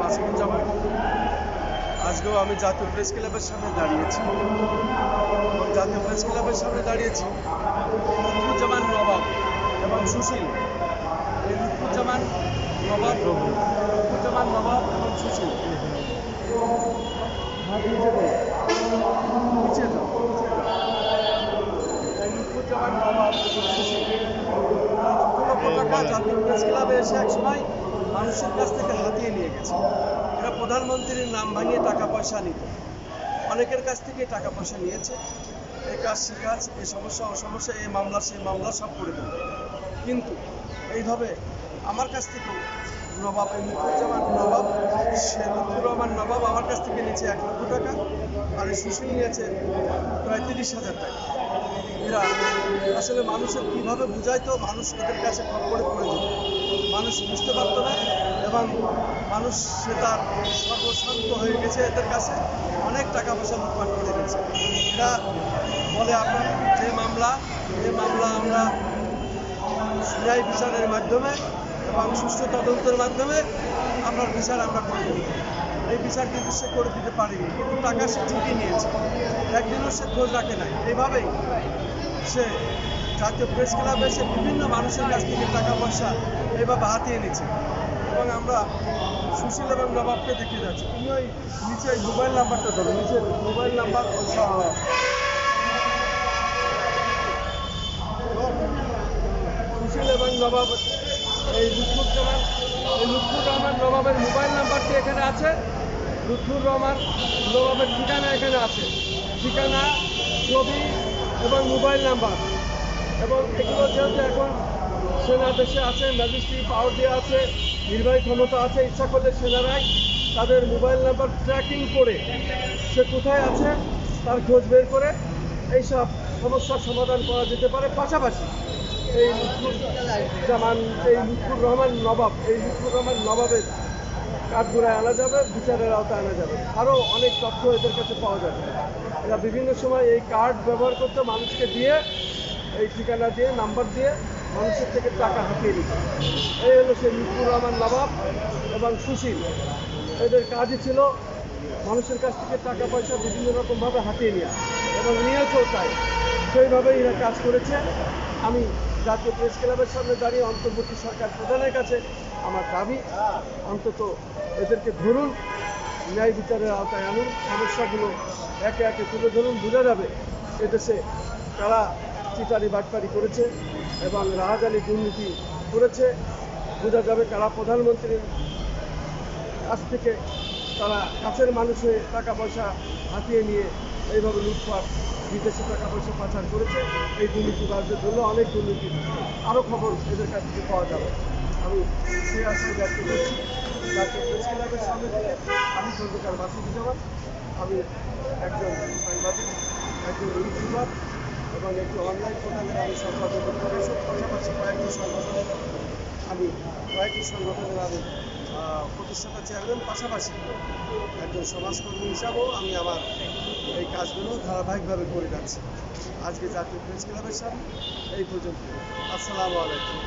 নাসিরুজ্জামান আজকেও আমি জাতীয় প্রেস ক্লাবের সামনে দাঁড়িয়েছি। এবং জাতীয় প্রেস ক্লাবের সামনে দাঁড়িয়েছি লুৎফুজ্জামান নবাব এবং সুশীল। এই লুৎফুজ্জামান নবাব লুৎফুজ্জামান নবাব এবং সুশীল। নিচে। লুৎফুজ্জামান নবাব এবং জাতীয় প্রেস ক্লাবে এসে এক সময় মানুষের কাছ থেকে হাতিয়ে নিয়ে গেছে। এরা প্রধানমন্ত্রীর নাম ভাঙিয়ে টাকা পয়সা নিত। অনেকের কাছ থেকে টাকা পয়সা নিয়েছে। এই কাজ, সে কাজ এই সমস্যা অসমস্যা এই মামলা সেই মামলা, সব করে দেবে কিন্তু এইভাবে আমার কাছ থেকেও নবাব এই মুখুজ্জামান নবাব সে রহমান নবাব আমার কাছ থেকে নিয়েছে এক লক্ষ টাকা। আর সুশীল নিয়েছে প্রায় তিরিশ হাজার টাকা। এরা আসলে মানুষের কীভাবে বুঝাইতো মানুষ এদের কাছে খপ্পরে পড়ে যেত মানুষ বুঝতে পারতো না এবং মানুষ সে তার সর্বশান্ত হয়ে গেছে এদের কাছে। অনেক টাকা পয়সা লুটপাট করে গেছে। এরা বলে আপনার যে মামলা এই মামলা আমরা ন্যায় বিচারের মাধ্যমে এবং সুষ্ঠু তদন্তের মাধ্যমে আপনার বিচার আমরা করে দেব। এই বিচার কিন্তু সে করে দিতে পারেনি, কিন্তু টাকা সে ঠিকই নিয়েছে। একদিনও সে খোঁজ রাখে নাই। এইভাবেই সে জাতীয় প্রেস ক্লাবে এসে বিভিন্ন মানুষের কাছ থেকে টাকা পয়সা এভাবে হাতিয়ে নিচ্ছে এবং আমরা সুশীল এবং নবাবকে দেখে যাচ্ছি। তুমি ওই নিচে ওই মোবাইল নাম্বারটা ধরো নিচে মোবাইল নাম্বার সুশীল এবং নবাব, এই লুৎফুর রহমান এই লুৎফুর রহমান নবাবের মোবাইল নাম্বারটি এখানে আছে। লুৎফুর রহমান নবাবের ঠিকানা এখানে আছে। ঠিকানা, ছবি এবং মোবাইল নাম্বার। এবং এগুলো যেহেতু এখন সেনা দেশে আছে ম্যাজিস্ট্রি পাওয়ার দেওয়া আছে, নির্বাহী ক্ষমতা আছে, ইচ্ছা করলে সেনারাই তাদের মোবাইল নাম্বার ট্র্যাকিং করে সে কোথায় আছে, তার খোঁজ বের করে এইসব সমস্যার সমাধান করা যেতে পারে। পাশাপাশি এই লুৎফুর জামান, এই লুৎফুর রহমান নবাব, এই লুৎফুর রহমান নবাবের কাঠগুড়ায় আনা যাবে, বিচারের আওতায় আনা যাবে। আরও অনেক তথ্য এদের কাছে পাওয়া যাবে। এরা বিভিন্ন সময় এই কার্ড ব্যবহার করতে মানুষকে দিয়ে, এই ঠিকানা দিয়ে, নাম্বার দিয়ে মানুষের থেকে টাকা হাতিয়ে নিত এই হলো সেই লুৎফুর রহমান নবাব এবং সুশীল। এদের কাজই ছিল মানুষের কাছ থেকে টাকা পয়সা বিভিন্ন রকমভাবে হাতিয়ে নেওয়া এবং নিয়েছেও তাই। সেইভাবেই এরা কাজ করেছে। আমি জাতীয় প্রেস ক্লাবের সামনে দাঁড়িয়ে অন্তর্বর্তী সরকার প্রধানের কাছে আমার দাবি, অন্তত এদেরকে ধরুন, ন্যায় বিচারের আওতায় আনুন, সমস্যাগুলো একে একে তুলে ধরুন, বোঝা যাবে এদেশে তারা চিটারি বাটপারি করেছে এবং রাহাজানি দুর্নীতি করেছে। বোঝা যাবে কারা প্রধানমন্ত্রীর কাছ থেকে তারা কাছের মানুষ হয়ে টাকা পয়সা হাতিয়ে নিয়ে এইভাবে লুটপাট, বিদেশে টাকা পয়সা পাচার করেছে। এই দুর্নীতিবাজদের জন্য অনেক দুর্নীতি আরও খবর এদের কাছ থেকে পাওয়া যাবে। আমি সেই আশায় ব্যক্ত করছি থেকে আমি খন্দকার মাসুদুজ্জামান আমি একজন সাংবাদিক, একজন ইউটিউবার এবং একটি অনলাইন পোর্টালের আমি সম্পাদক পরিষদ পাশাপাশি কয়েকটি সংগঠনের আমি, কয়েকটি সংগঠনের আমি প্রতিষ্ঠাতা চেয়ারম্যান, পাশাপাশি একজন সমাজকর্মী হিসাবেও আমি আমার এই কাজগুলো ধারাবাহিকভাবে করে যাচ্ছি। আজকে জাতীয় প্রেস ক্লাবের সামনে এই পর্যন্ত। আসসালামু আলাইকুম।